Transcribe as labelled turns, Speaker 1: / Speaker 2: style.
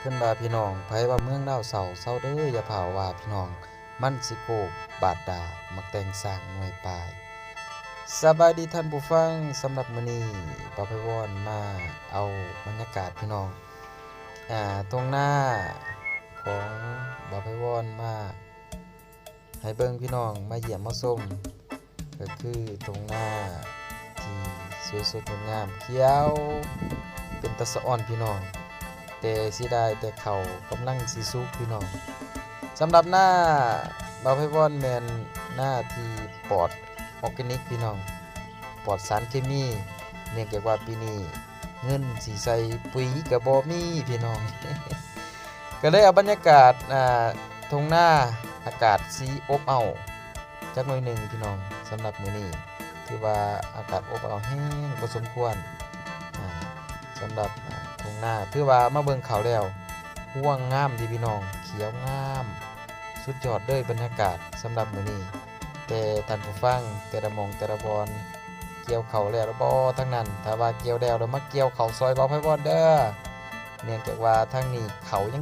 Speaker 1: เพิ่อนว่าพี่น้องไผว่าเมืองดาวเสาเซาเด้ออย่าเผาว่าพี่น้อง มันสิโกบาดดามักแต่งสร้างหน่วยปลายสบายดีท่านผู้ฟังสำหรับมื้อนี้ปาไปวอนมาเอาบรรยากาศพี่น้องอ่าตรงหน้าของบาไปวอนมาให้เบิ่งพี่น้องมาเยี่ยมมาชมก็คือตรงหน้าที่สวยสดงดงามเขียว เป็นตะสะอ่อนพี่น้อง แต่สิได้แต่เขากำลังสิสุกพี่น้องสำหรับหน้าบาไพวอนแมนหน้าที่ปลอดออร์แกนิกพี่น้องปลอดสารเคมี เนื่องจากว่าปีนี้เงินสีใสปุ๋ยกับบอมีพี่น้อง ก็เลยเอาบรรยากาศอ่าทงหน้าอากาศสีอบเอาวจักหน่อยหนึ่งพี่น้องสำหรับมื้อนี้ถือว่าอากาศอบเอาวแห้งพอสมควรสำหรับ งหน้าถือว่ามาเบิ่งเขาแล้วห่วงงามดีพี่น้อง เขียวงาม สุดยอดเลยบรรยากาศสำหรับมื้อนี้ แต่ท่านผู้ฟังแต่ละมองแต่ละบอลเกี่ยวเขาแล้วบอบ่ทั้งนั้น ถ้าว่าเกี่ยวแล้วแล้วมาเกี่ยวเขาซอยบ่ไผบ่เด้อเนื่องจากว่าทางนี้เขายัง